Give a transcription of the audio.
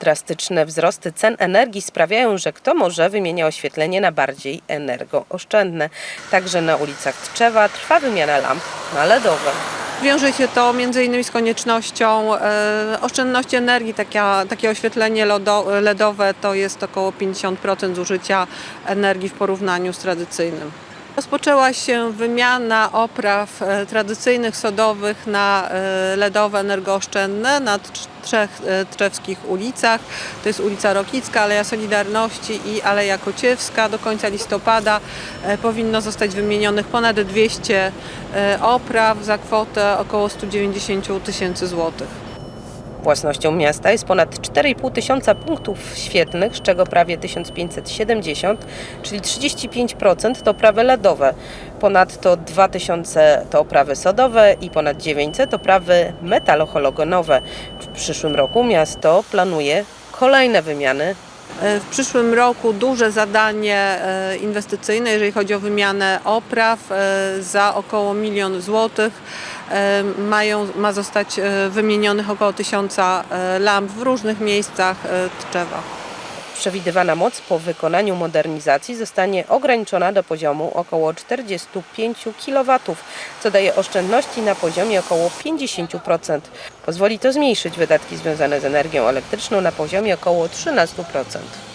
Drastyczne wzrosty cen energii sprawiają, że kto może wymienia oświetlenie na bardziej energooszczędne. Także na ulicach Tczewa trwa wymiana lamp na LEDowe. Wiąże się to m.in. z koniecznością e, oszczędności energii. Takie oświetlenie lodo, LEDowe to jest około 50% zużycia energii w porównaniu z tradycyjnym. Rozpoczęła się wymiana opraw e, tradycyjnych sodowych na e, LEDowe energooszczędne na trz- trzech e, trzewskich ulicach. To jest ulica Rokicka, Aleja Solidarności i Aleja Kociewska. Do końca listopada powinno zostać wymienionych ponad 200 e, opraw za kwotę około 190 tysięcy złotych. Własnością miasta jest ponad 4,5 tysiąca punktów świetlnych, z czego prawie 1570, czyli 35% to oprawy LEDowe. Ponadto 2000 to oprawy sodowe i ponad 900 to oprawy metalohalogonowe. W przyszłym roku miasto planuje kolejne wymiany W przyszłym roku duże zadanie e, inwestycyjne, jeżeli chodzi o wymianę opraw e, za około milion złotych. E, Mają, ma zostać e, wymienionych około tysiąca e, lamp w różnych miejscach e, Tczewa. Przewidywana moc po wykonaniu modernizacji zostanie ograniczona do poziomu około 45 kW, co daje oszczędności na poziomie około 50%. Pozwoli to zmniejszyć wydatki związane z energią elektryczną na poziomie około 13%.